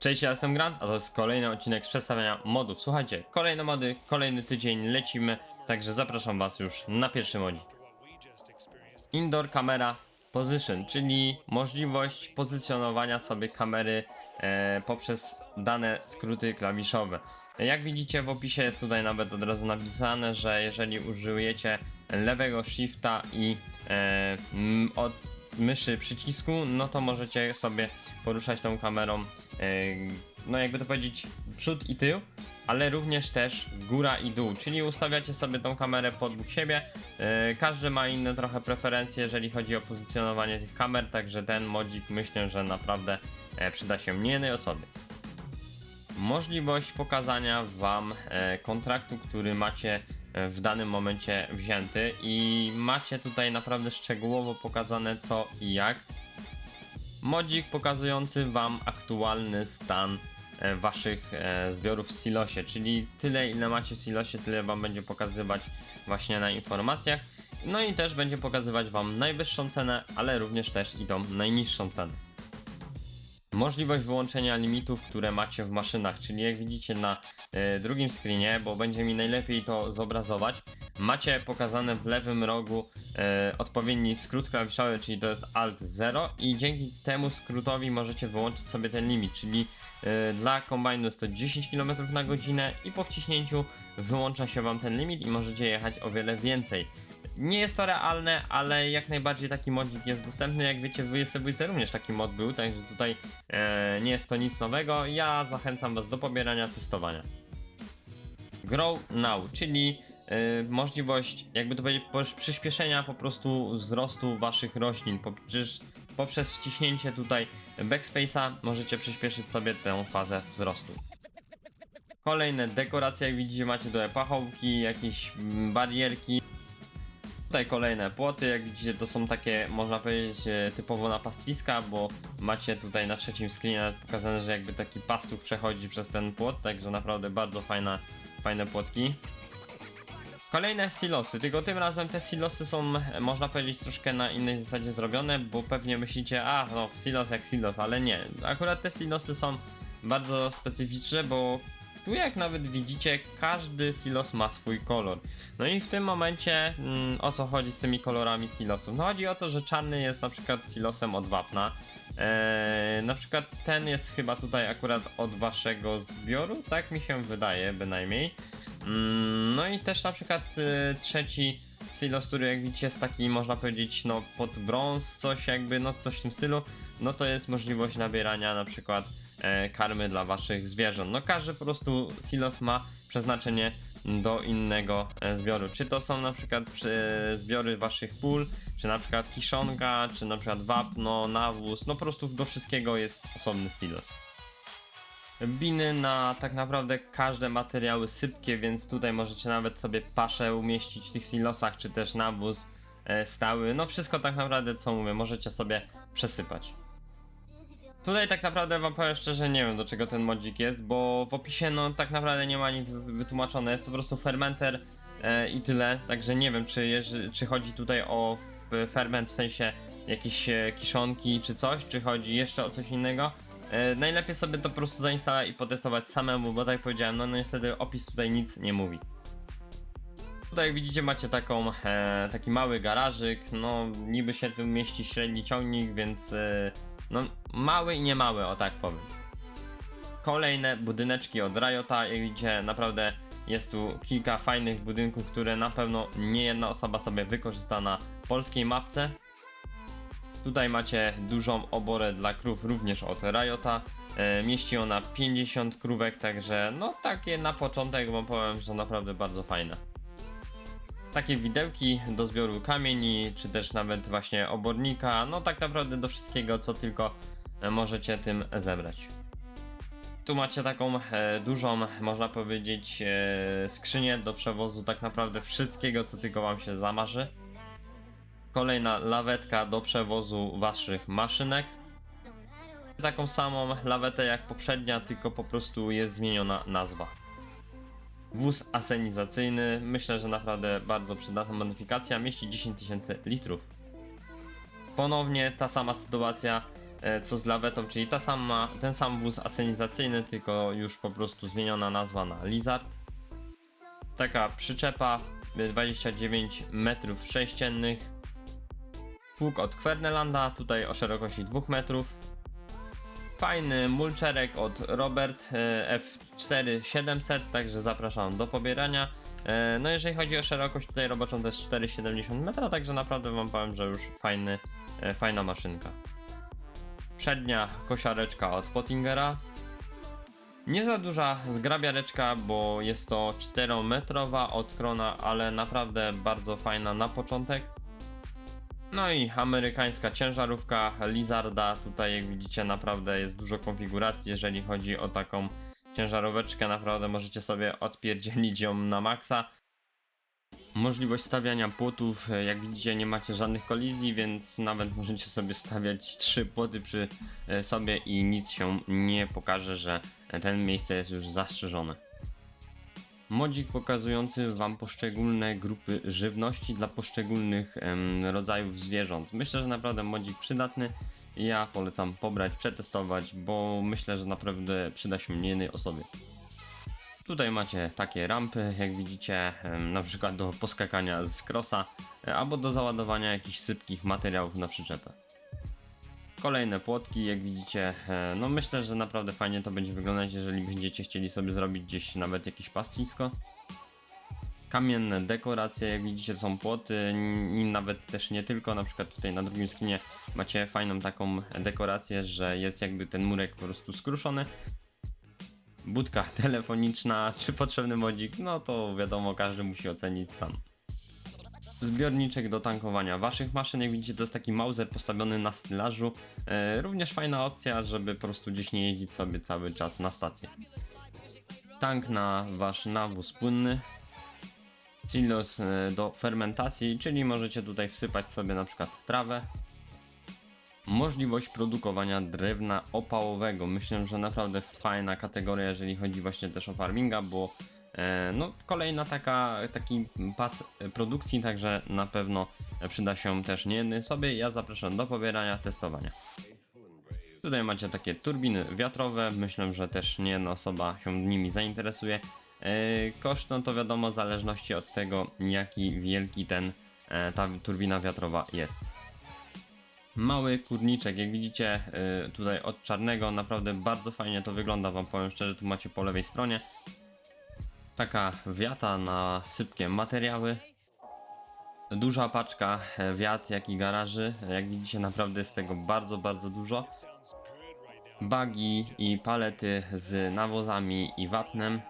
Cześć, ja jestem Grant, a to jest kolejny odcinek z przedstawiania modów. Słuchajcie, kolejne mody, kolejny tydzień, lecimy, także zapraszam Was już na pierwszy modzik. Indoor Camera Position, czyli możliwość pozycjonowania sobie kamery e, poprzez dane skróty klawiszowe. Jak widzicie w opisie jest tutaj nawet od razu napisane, że jeżeli użyjecie lewego shifta i e, od myszy przycisku, no to możecie sobie poruszać tą kamerą, e, no jakby to powiedzieć, przód i tył, ale również też góra i dół, czyli ustawiacie sobie tą kamerę podług siebie. E, Każdy ma inne trochę preferencje, jeżeli chodzi o pozycjonowanie tych kamer, także ten modzik myślę, że naprawdę e, przyda się nie jednej osobie. Możliwość pokazania Wam kontraktu, który macie w danym momencie wzięty i macie tutaj naprawdę szczegółowo pokazane co i jak. Modzik pokazujący Wam aktualny stan e, Waszych e, zbiorów w silosie, czyli tyle ile macie w silosie, tyle Wam będzie pokazywać właśnie na informacjach. No i też będzie pokazywać Wam najwyższą cenę, ale również też i tą najniższą cenę. Możliwość wyłączenia limitów, które macie w maszynach, czyli jak widzicie na e, drugim screenie, bo będzie mi najlepiej to zobrazować, macie pokazane w lewym rogu e, odpowiedni skrót klawiszowy, czyli to jest Alt 0 i dzięki temu skrótowi możecie wyłączyć sobie ten limit, czyli e, dla kombajnu jest to 10 km na godzinę i po wciśnięciu wyłącza się Wam ten limit i możecie jechać o wiele więcej. Nie jest to realne, ale jak najbardziej taki modzik jest dostępny. Jak wiecie, w 22 również taki mod był, także tutaj e, nie jest to nic nowego. Ja zachęcam Was do pobierania, testowania. Grow Now, czyli e, możliwość, jakby to powiedzieć, przyspieszenia po prostu wzrostu Waszych roślin. Poprzez, poprzez wciśnięcie tutaj backspace'a możecie przyspieszyć sobie tę fazę wzrostu. Kolejne dekoracje, jak widzicie, macie tutaj pachołki, jakieś barierki. Tutaj kolejne płoty, jak widzicie to są takie, można powiedzieć, e, typowo na pastwiska, bo macie tutaj na trzecim screenie pokazane, że jakby taki pastuch przechodzi przez ten płot, także naprawdę bardzo fajna, fajne płotki. Kolejne silosy, tylko tym razem te silosy są, można powiedzieć, troszkę na innej zasadzie zrobione, bo pewnie myślicie, a no silos jak silos, ale nie. Akurat te silosy są bardzo specyficzne, bo tu jak nawet widzicie, każdy silos ma swój kolor. No i w tym momencie mm, o co chodzi z tymi kolorami silosów? No chodzi o to, że czarny jest na przykład silosem od wapna. Eee, na przykład ten jest chyba tutaj akurat od waszego zbioru, tak mi się wydaje bynajmniej. Mm, no i też na przykład y, trzeci silos, który jak widzicie jest taki można powiedzieć no pod brąz, coś jakby no coś w tym stylu, no to jest możliwość nabierania na przykład karmy dla waszych zwierząt. No każdy po prostu silos ma przeznaczenie do innego e, zbioru. Czy to są na przykład e, zbiory waszych pól, czy na przykład kiszonka, czy na przykład wapno, nawóz, no po prostu do wszystkiego jest osobny silos. Biny na tak naprawdę każde materiały sypkie, więc tutaj możecie nawet sobie paszę umieścić w tych silosach, czy też nawóz e, stały. No wszystko tak naprawdę co mówię, możecie sobie przesypać. Tutaj tak naprawdę wam powiem szczerze, nie wiem do czego ten modzik jest, bo w opisie no tak naprawdę nie ma nic wy- wytłumaczone, jest to po prostu fermenter e, i tyle, także nie wiem czy, czy chodzi tutaj o ferment w sensie jakieś e, kiszonki czy coś, czy chodzi jeszcze o coś innego. E, najlepiej sobie to po prostu zainstalować i potestować samemu, bo tak jak powiedziałem, no niestety opis tutaj nic nie mówi. Tutaj jak widzicie macie taką, e, taki mały garażyk, no niby się tu mieści średni ciągnik, więc e, no mały i nie mały, o tak powiem. Kolejne budyneczki od Riota, widzicie naprawdę jest tu kilka fajnych budynków, które na pewno nie jedna osoba sobie wykorzysta na polskiej mapce. Tutaj macie dużą oborę dla krów również od Riota. E, mieści ona 50 krówek, także no takie na początek wam powiem, że naprawdę bardzo fajne. Takie widełki do zbioru kamieni, czy też nawet właśnie obornika, no tak naprawdę do wszystkiego, co tylko e, możecie tym zebrać. Tu macie taką e, dużą, można powiedzieć, e, skrzynię do przewozu tak naprawdę wszystkiego, co tylko wam się zamarzy. Kolejna lawetka do przewozu waszych maszynek. Taką samą lawetę jak poprzednia, tylko po prostu jest zmieniona nazwa. Wóz asenizacyjny, myślę, że naprawdę bardzo przydatna modyfikacja, mieści 10 tysięcy litrów. Ponownie ta sama sytuacja, e, co z lawetą, czyli ta sama, ten sam wóz asenizacyjny, tylko już po prostu zmieniona nazwa na Lizard. Taka przyczepa, e, 29 metrów sześciennych. Pług od Kwernelanda, tutaj o szerokości 2 metrów. Fajny mulczerek od Robert e, F4 700, także zapraszam do pobierania. E, No jeżeli chodzi o szerokość tutaj roboczą to jest 4,70 metra, także naprawdę wam powiem, że już fajny, e, fajna maszynka. Przednia kosiareczka od Pottingera. Nie za duża zgrabiareczka, bo jest to 4-metrowa od Krona, ale naprawdę bardzo fajna na początek. No i amerykańska ciężarówka Lizarda. Tutaj jak widzicie naprawdę jest dużo konfiguracji, jeżeli chodzi o taką ciężaróweczkę. Naprawdę możecie sobie odpierdzielić ją na maksa. Możliwość stawiania płotów, e, jak widzicie nie macie żadnych kolizji, więc nawet możecie sobie stawiać trzy płoty przy e, sobie i nic się nie pokaże, że ten miejsce jest już zastrzeżone. Modzik pokazujący Wam poszczególne grupy żywności dla poszczególnych em, rodzajów zwierząt. Myślę, że naprawdę modzik przydatny. Ja polecam pobrać, przetestować, bo myślę, że naprawdę przyda się nie jednej osobie. Tutaj macie takie rampy, jak widzicie, na przykład do poskakania z krosa, e, albo do załadowania jakichś sypkich materiałów na przyczepę. Kolejne płotki, jak widzicie, e, no myślę, że naprawdę fajnie to będzie wyglądać, jeżeli będziecie chcieli sobie zrobić gdzieś nawet jakieś pastwisko. Kamienne dekoracje, jak widzicie, są płoty, nawet też nie tylko, na przykład tutaj na drugim skinie macie fajną taką dekorację, że jest jakby ten murek po prostu skruszony. Budka telefoniczna, czy potrzebny modzik, no to wiadomo, każdy musi ocenić sam zbiorniczek do tankowania waszych maszyn. Jak widzicie, to jest taki Mauser postawiony na stylażu. E, również fajna opcja, żeby po prostu gdzieś nie jeździć sobie cały czas na stację. Tank na wasz nawóz płynny. Silos e, do fermentacji, czyli możecie tutaj wsypać sobie na przykład trawę. Możliwość produkowania drewna opałowego. Myślę, że naprawdę fajna kategoria, jeżeli chodzi właśnie też o farminga, bo No, kolejna taka, taki pas produkcji, także na pewno przyda się też nie jednej sobie. Ja zapraszam do pobierania, testowania. Tutaj macie takie turbiny wiatrowe, myślę, że też nie jedna osoba się nimi zainteresuje. E, Koszt, no to wiadomo, w zależności od tego, jaki wielki ten, e, ta turbina wiatrowa jest. Mały kurniczek, jak widzicie e, tutaj od czarnego, naprawdę bardzo fajnie to wygląda, wam powiem szczerze, tu macie po lewej stronie taka wiata na sypkie materiały. Duża paczka e, wiat, jak i garaży. Jak widzicie, naprawdę jest tego bardzo, bardzo dużo. Bagi i palety z nawozami i wapnem.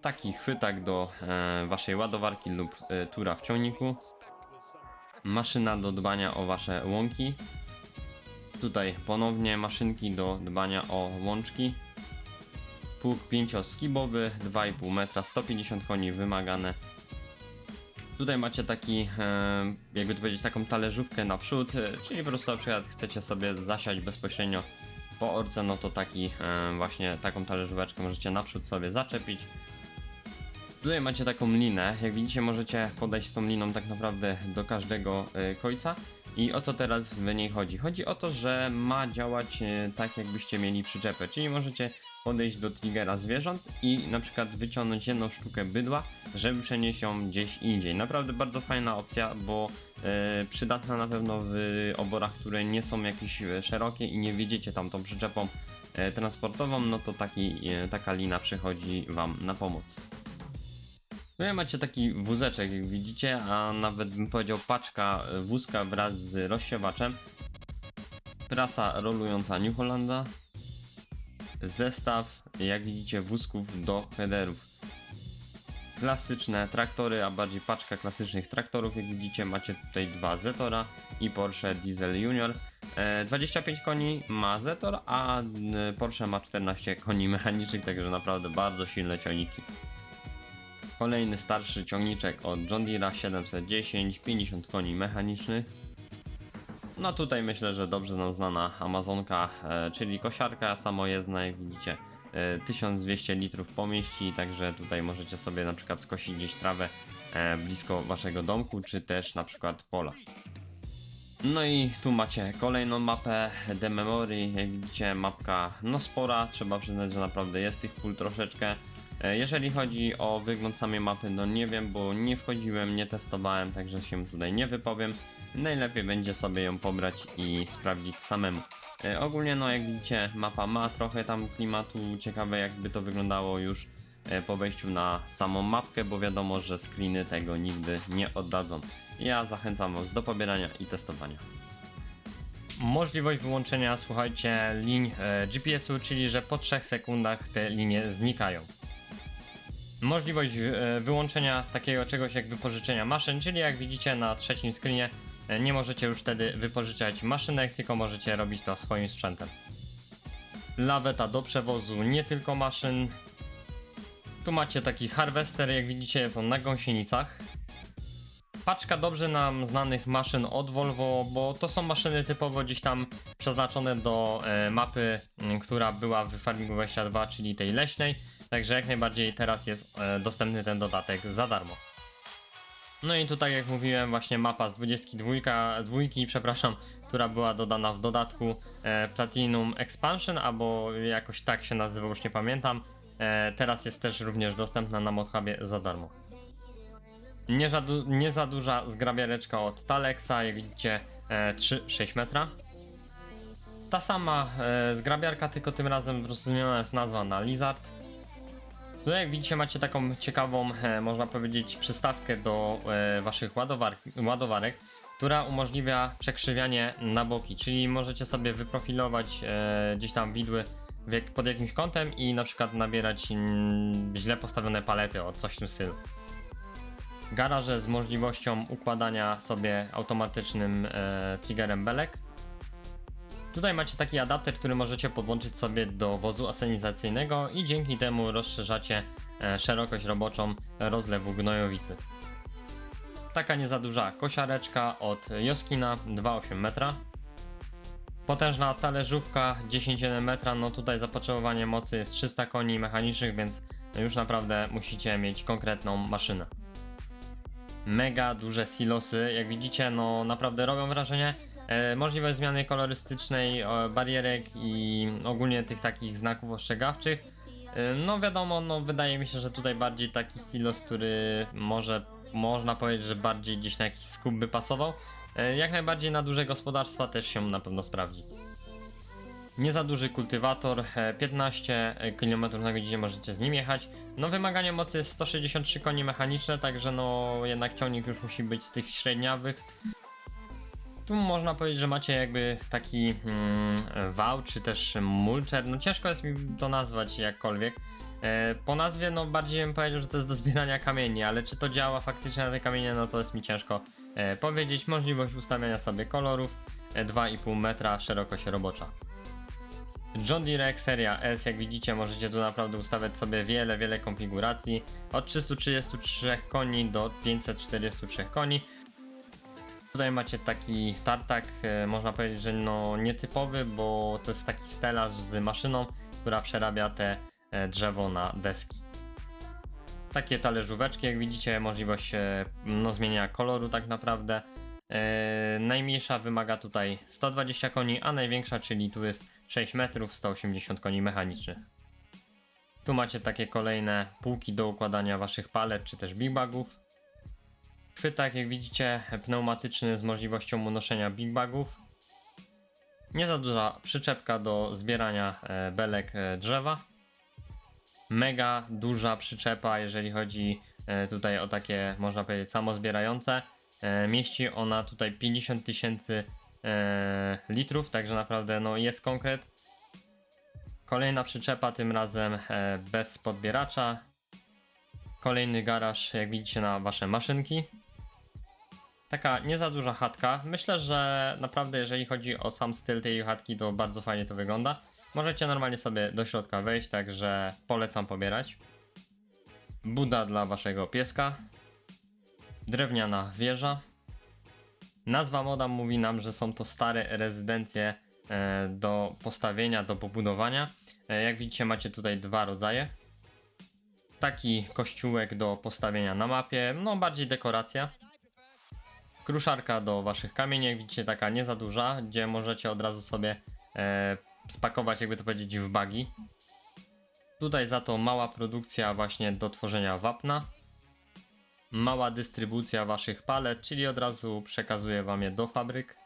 Taki chwytak do e, waszej ładowarki lub e, tura w ciągniku. Maszyna do dbania o wasze łąki. Tutaj ponownie maszynki do dbania o łączki pług 5-skibowy, 2,5 metra, 150 koni wymagane. Tutaj macie taki, e, jakby to powiedzieć, taką talerzówkę na przód, e, czyli po prostu na przykład chcecie sobie zasiać bezpośrednio po orce, no to taki e, właśnie taką talerzóweczkę możecie naprzód sobie zaczepić. Tutaj macie taką linę, jak widzicie możecie podejść z tą liną tak naprawdę do każdego końca. I o co teraz w niej chodzi? Chodzi o to, że ma działać tak jakbyście mieli przyczepę, czyli możecie podejść do triggera zwierząt i na przykład wyciągnąć jedną sztukę bydła, żeby przenieść ją gdzieś indziej. Naprawdę bardzo fajna opcja, bo e, przydatna na pewno w oborach, które nie są jakieś e, szerokie i nie wiedziecie tam tą przyczepą e, transportową, no to taki, taka lina przychodzi Wam na pomoc. No i macie taki wózeczek, jak widzicie, a nawet bym powiedział paczka wózka wraz z rozsiewaczem. Prasa rolująca New Hollanda. Zestaw, jak widzicie, wózków do headerów. Klasyczne traktory, a bardziej paczka klasycznych traktorów. Jak widzicie, macie tutaj dwa Zetora i Porsche Diesel Junior. E, 25 koni ma Zetor, a e, Porsche ma 14 koni mechanicznych, także naprawdę bardzo silne ciągniki. Kolejny starszy ciągniczek od John Deere'a 710, 50 koni mechanicznych. No tutaj myślę, że dobrze nam znana Amazonka, e, czyli kosiarka samojezdna, jak widzicie. e, 1200 litrów pomieści, także tutaj możecie sobie na przykład skosić gdzieś trawę e, blisko waszego domku, czy też na przykład pola. No i tu macie kolejną mapę The Memory, jak widzicie mapka no spora, trzeba przyznać, że naprawdę jest tych pól troszeczkę. E, Jeżeli chodzi o wygląd samej mapy, no nie wiem, bo nie wchodziłem, nie testowałem, także się tutaj nie wypowiem. Najlepiej będzie sobie ją pobrać i sprawdzić samemu. E, Ogólnie no jak widzicie mapa ma trochę tam klimatu, ciekawe jakby to wyglądało już e, po wejściu na samą mapkę, bo wiadomo, że screeny tego nigdy nie oddadzą. Ja zachęcam Was do pobierania i testowania. Możliwość wyłączenia, słuchajcie, liń e, GPS-u, czyli że po 3 sekundach te linie znikają. Możliwość wyłączenia takiego czegoś jak wypożyczenia maszyn, czyli jak widzicie na trzecim screenie, nie możecie już wtedy wypożyczać maszynek, tylko możecie robić to swoim sprzętem. Laweta do przewozu nie tylko maszyn. Tu macie taki harvester, jak widzicie jest on na gąsienicach. Paczka dobrze nam znanych maszyn od Volvo, bo to są maszyny typowo gdzieś tam przeznaczone do e, mapy, która była w Farmingu 22, czyli tej leśnej. Także jak najbardziej teraz jest e, dostępny ten dodatek za darmo. No i tutaj jak mówiłem właśnie mapa z 22, dwójki, przepraszam, która była dodana w dodatku e, Platinum Expansion, albo jakoś tak się nazywa, już nie pamiętam. E, teraz jest też również dostępna na Modhubie za darmo. Nie nie za duża zgrabiareczka od Talexa, jak widzicie e, 3-6 metra. Ta sama e, zgrabiarka, tylko tym razem po zmieniona jest nazwa na Lizard. Tutaj jak widzicie macie taką ciekawą, e, można powiedzieć, przystawkę do e, waszych ładowar ładowarek, która umożliwia przekrzywianie na boki, czyli możecie sobie wyprofilować e, gdzieś tam widły pod jakimś kątem i na przykład nabierać mm, źle postawione palety o coś w tym stylu. Garaże z możliwością układania sobie automatycznym triggerem belek. Tutaj macie taki adapter, który możecie podłączyć sobie do wozu asenizacyjnego i dzięki temu rozszerzacie e, szerokość roboczą rozlewu gnojowicy. Taka nie za duża kosiareczka od Joskina 2,8 metra. Potężna talerzówka 10,1 metra, no tutaj zapotrzebowanie mocy jest 300 koni mechanicznych, więc już naprawdę musicie mieć konkretną maszynę. Mega duże silosy, jak widzicie, no naprawdę robią wrażenie. E, możliwość zmiany kolorystycznej, barierek i ogólnie tych takich znaków ostrzegawczych. E, no wiadomo, no wydaje mi się, że tutaj bardziej taki silos, który może można powiedzieć, że bardziej gdzieś na jakiś skup by pasował. E, jak najbardziej na duże gospodarstwa też się na pewno sprawdzi. Nie za duży kultywator, e, 15 km na godzinę możecie z nim jechać. No wymaganie mocy jest 163 koni mechaniczne, także no jednak ciągnik już musi być z tych średniawych. Tu można powiedzieć, że macie jakby taki mm, wał, czy też mulcher, no ciężko jest mi to nazwać jakkolwiek. E, po nazwie no bardziej bym powiedział, że to jest do zbierania kamieni, ale czy to działa faktycznie na te kamienie, no to jest mi ciężko e, powiedzieć. Możliwość ustawiania sobie kolorów, e, 2,5 metra szerokość robocza. John Deere seria S, jak widzicie, możecie tu naprawdę ustawiać sobie wiele, wiele konfiguracji. Od 333 koni do 543 koni. Tutaj macie taki tartak, e, można powiedzieć, że no nietypowy, bo to jest taki stelaż z maszyną, która przerabia te e, drzewo na deski. Takie talerzóweczki, jak widzicie, możliwość e, no, zmienienia koloru tak naprawdę. Najmniejsza wymaga tutaj 120 koni, a największa, czyli tu jest 6 metrów, 180 koni mechanicznych. Tu macie takie kolejne półki do układania waszych palet czy też big bagów. Chwytak, jak widzicie, pneumatyczny z możliwością unoszenia big bagów. Nie za duża przyczepka do zbierania e, belek e, drzewa. Mega duża przyczepa, jeżeli chodzi e, tutaj o takie, można powiedzieć, samozbierające. Mieści ona tutaj 50 tysięcy litrów, także naprawdę no, jest konkret. Kolejna przyczepa, tym razem bez podbieracza. Kolejny garaż, jak widzicie, na wasze maszynki. Taka nie za duża chatka. Myślę, że naprawdę, jeżeli chodzi o sam styl tej chatki, to bardzo fajnie to wygląda. Możecie normalnie sobie do środka wejść, także polecam pobierać. Buda dla waszego pieska. Drewniana wieża. Nazwa moda mówi nam, że są to stare rezydencje e, do postawienia, do pobudowania. E, Jak widzicie, macie tutaj dwa rodzaje. Taki kościółek do postawienia na mapie, no bardziej dekoracja. Kruszarka do waszych kamieni, jak widzicie taka nie za duża, gdzie możecie od razu sobie e, spakować, jakby to powiedzieć, w bagi. Tutaj za to mała produkcja właśnie do tworzenia wapna. Mała dystrybucja waszych palet, czyli od razu przekazuję wam je do fabryk.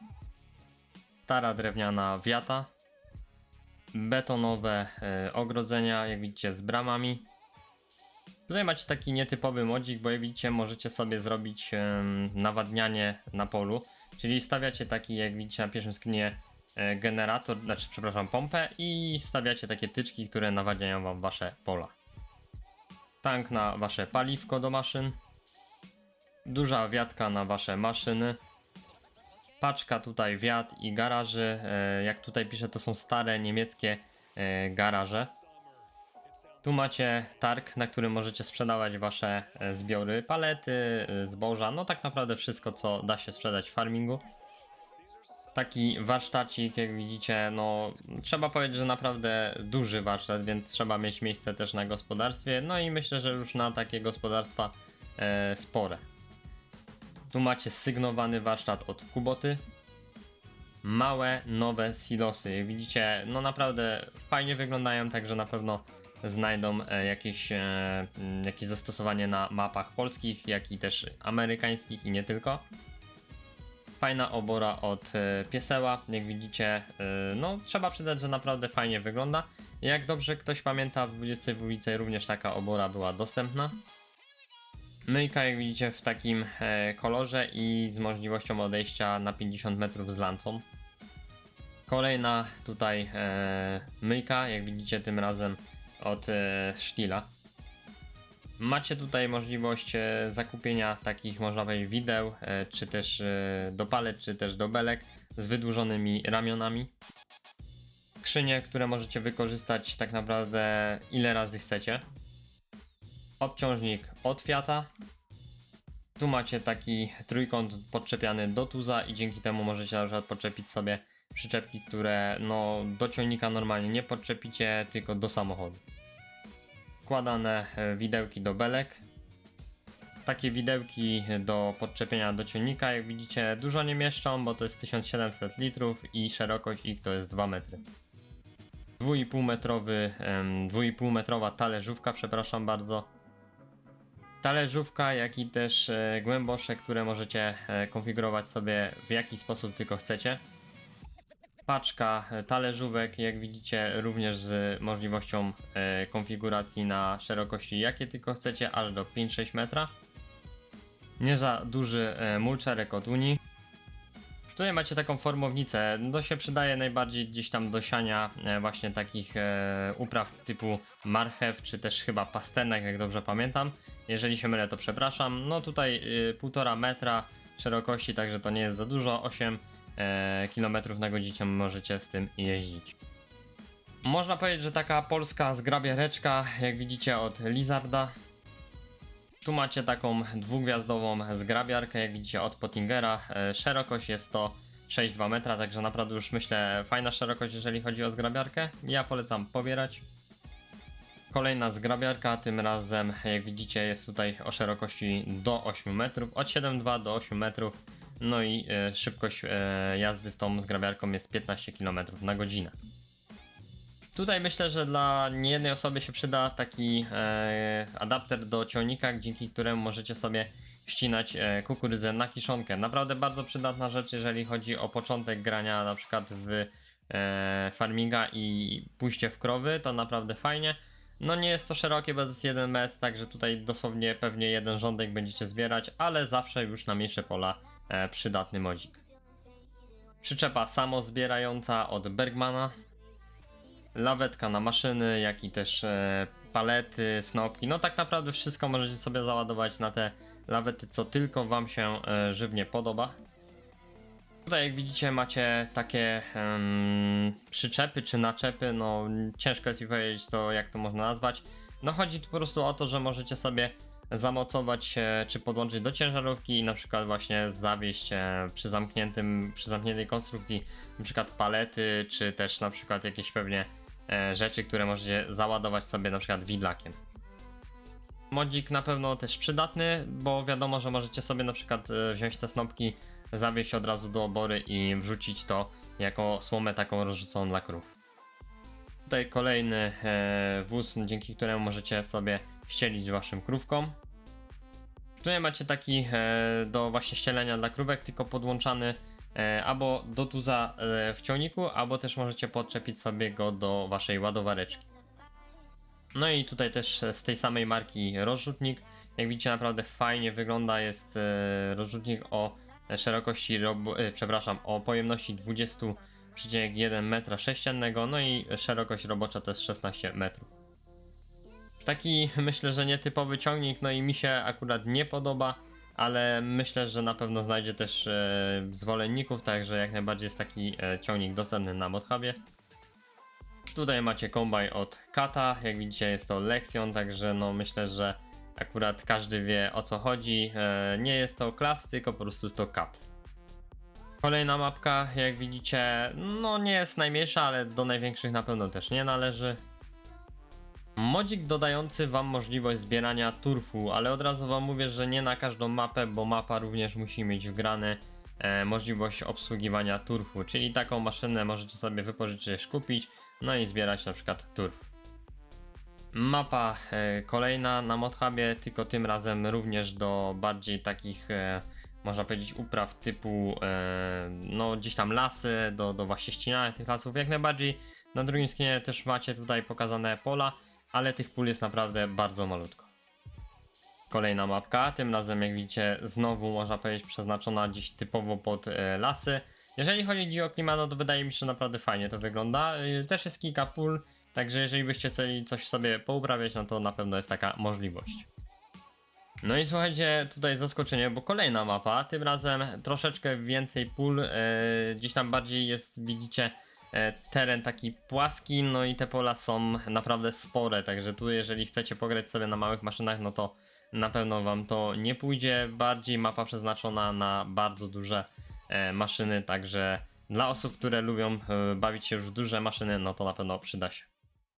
Stara drewniana wiata. Betonowe e, ogrodzenia, jak widzicie, z bramami. Tutaj macie taki nietypowy modzik, bo jak widzicie możecie sobie zrobić nawadnianie na polu, czyli stawiacie taki, jak widzicie na pierwszym screenie, e, generator, znaczy przepraszam, pompę i stawiacie takie tyczki, które nawadniają wam wasze pola. Tank na wasze paliwko do maszyn. Duża wiatka na wasze maszyny. Paczka tutaj wiat i garaży. E, Jak tutaj piszę, to są stare niemieckie e, garaże. Tu macie targ, na którym możecie sprzedawać wasze e, zbiory, palety, e, zboża, no tak naprawdę wszystko, co da się sprzedać w farmingu. Taki warsztacik, jak widzicie, no trzeba powiedzieć, że naprawdę duży warsztat, więc trzeba mieć miejsce też na gospodarstwie. No i myślę, że już na takie gospodarstwa e, spore. Tu macie sygnowany warsztat od Kuboty. Małe, nowe silosy. Jak widzicie, no naprawdę fajnie wyglądają, także na pewno znajdą e, jakieś, e, jakieś zastosowanie na mapach polskich, jak i też amerykańskich i nie tylko. Fajna obora od e, pieseła, jak widzicie, no trzeba przydać, że naprawdę fajnie wygląda. Jak dobrze ktoś pamięta, w 22 również taka obora była dostępna. Myjka, jak widzicie, w takim kolorze i z możliwością odejścia na 50 metrów z lancą. Kolejna tutaj myjka, jak widzicie, tym razem od e, Stila. Macie tutaj możliwość e, zakupienia takich, można powiedzieć, wideł, e, czy też e, do palet, czy też do belek z wydłużonymi ramionami. Skrzynie, które możecie wykorzystać tak naprawdę ile razy chcecie. Obciążnik od Fiata. Tu macie taki trójkąt podczepiany do tuza i dzięki temu możecie na przykład podczepić sobie przyczepki, które no do ciągnika normalnie nie podczepicie, tylko do samochodu. Wkładane e, widełki do belek. Takie widełki do podczepienia do ciągnika, jak widzicie, dużo nie mieszczą, bo to jest 1700 litrów i szerokość ich to jest 2 metry. 2,5 metrowy, em, 2,5 metrowa talerzówka, przepraszam bardzo. Talerzówka, jak i też e, głębosze, które możecie e, konfigurować sobie w jaki sposób tylko chcecie. Paczka e, talerzówek, jak widzicie, również z możliwością e, konfiguracji na szerokości jakie tylko chcecie, aż do 5-6 metra. Nie za duży e, mulczarek od Unii. Tutaj macie taką formownicę, to się przydaje najbardziej gdzieś tam do siania właśnie takich upraw typu marchew, czy też chyba pasternak, jak dobrze pamiętam. Jeżeli się mylę, to przepraszam. No tutaj y, półtora metra szerokości, także to nie jest za dużo, 8 e, km na godzinę możecie z tym jeździć. Można powiedzieć, że taka polska zgrabiereczka, jak widzicie od Lizarda. Tu macie taką dwugwiazdową zgrabiarkę, jak widzicie od Pottingera. E, Szerokość jest to 6,2 metra, także naprawdę już myślę fajna szerokość, jeżeli chodzi o zgrabiarkę. Ja polecam pobierać. Kolejna zgrabiarka, tym razem jak widzicie jest tutaj o szerokości do 8 metrów, od 7,2 do 8 metrów. No i e, szybkość e, jazdy z tą zgrabiarką jest 15 km na godzinę. Tutaj myślę, że dla niejednej osoby się przyda taki e, adapter do ciągnika, dzięki któremu możecie sobie ścinać e, kukurydzę na kiszonkę. Naprawdę bardzo przydatna rzecz, jeżeli chodzi o początek grania na przykład w e, farminga i pójście w krowy, to naprawdę fajnie. No nie jest to szerokie, bo to jest 1 metr, także tutaj dosłownie pewnie jeden rządek będziecie zbierać, ale zawsze już na mniejsze pola przydatny modzik. Przyczepa samozbierająca od Bergmana. Lawetka na maszyny, jak i też e, palety, snopki. No tak naprawdę wszystko możecie sobie załadować na te lawety, co tylko Wam się e, żywnie podoba. Tutaj jak widzicie macie takie em, przyczepy czy naczepy, no ciężko jest mi powiedzieć to jak to można nazwać. No chodzi tu po prostu o to, że możecie sobie zamocować czy podłączyć do ciężarówki i na przykład właśnie zawieść e, przy zamkniętym, przy zamkniętej konstrukcji na przykład palety, czy też na przykład jakieś pewnie e, rzeczy, które możecie załadować sobie na przykład widlakiem. Modzik na pewno też przydatny, bo wiadomo, że możecie sobie na przykład e, wziąć te snopki, zawieść od razu do obory i wrzucić to jako słomę taką rozrzuconą dla krów. Tutaj kolejny wóz, dzięki któremu możecie sobie ścielić waszym krówkom. Tutaj macie taki e, do właśnie ścielenia dla krówek, tylko podłączany e, albo do tuza e, w ciągniku, albo też możecie podczepić sobie go do waszej ładowareczki. No i tutaj też z tej samej marki rozrzutnik. Jak widzicie naprawdę fajnie wygląda, jest rozrzutnik o szerokości, przepraszam, o pojemności 20,1 metra sześciennego, no i szerokość robocza to jest 16 metrów. Taki myślę, że nietypowy ciągnik, no i mi się akurat nie podoba, ale myślę, że na pewno znajdzie też e, zwolenników, także jak najbardziej jest taki e, ciągnik dostępny na ModHubie. Tutaj macie kombaj od Kata, jak widzicie jest to Lexion, także no myślę, że akurat każdy wie o co chodzi. E, nie jest to klas, tylko po prostu jest to Kat. Kolejna mapka, jak widzicie, no nie jest najmniejsza, ale do największych na pewno też nie należy. Modzik dodający Wam możliwość zbierania turfu, ale od razu Wam mówię, że nie na każdą mapę, bo mapa również musi mieć wgrane e, możliwość obsługiwania turfu, czyli taką maszynę możecie sobie wypożyczyć, kupić, no i zbierać na przykład turf. Mapa e, kolejna na ModHubie, tylko tym razem również do bardziej takich, e, można powiedzieć, upraw typu, e, no gdzieś tam lasy, do, do właśnie ścinania tych lasów. Jak najbardziej na drugim skinie też macie tutaj pokazane pola, ale tych pól jest naprawdę bardzo malutko. Kolejna mapka, tym razem jak widzicie znowu można powiedzieć przeznaczona dziś typowo pod e, lasy. Jeżeli chodzi o klimat, no to wydaje mi się, że naprawdę fajnie to wygląda. E, też jest kilka pól, także jeżeli byście chcieli coś sobie pouprawiać, no to na pewno jest taka możliwość. No i słuchajcie, tutaj zaskoczenie, bo kolejna mapa, tym razem troszeczkę więcej pól, e, gdzieś tam bardziej jest, widzicie, teren taki płaski, no i te pola są naprawdę spore, także tu jeżeli chcecie pograć sobie na małych maszynach, no to na pewno wam to nie pójdzie, bardziej mapa przeznaczona na bardzo duże e, maszyny, także dla osób, które lubią e, bawić się w duże maszyny, no to na pewno przyda się.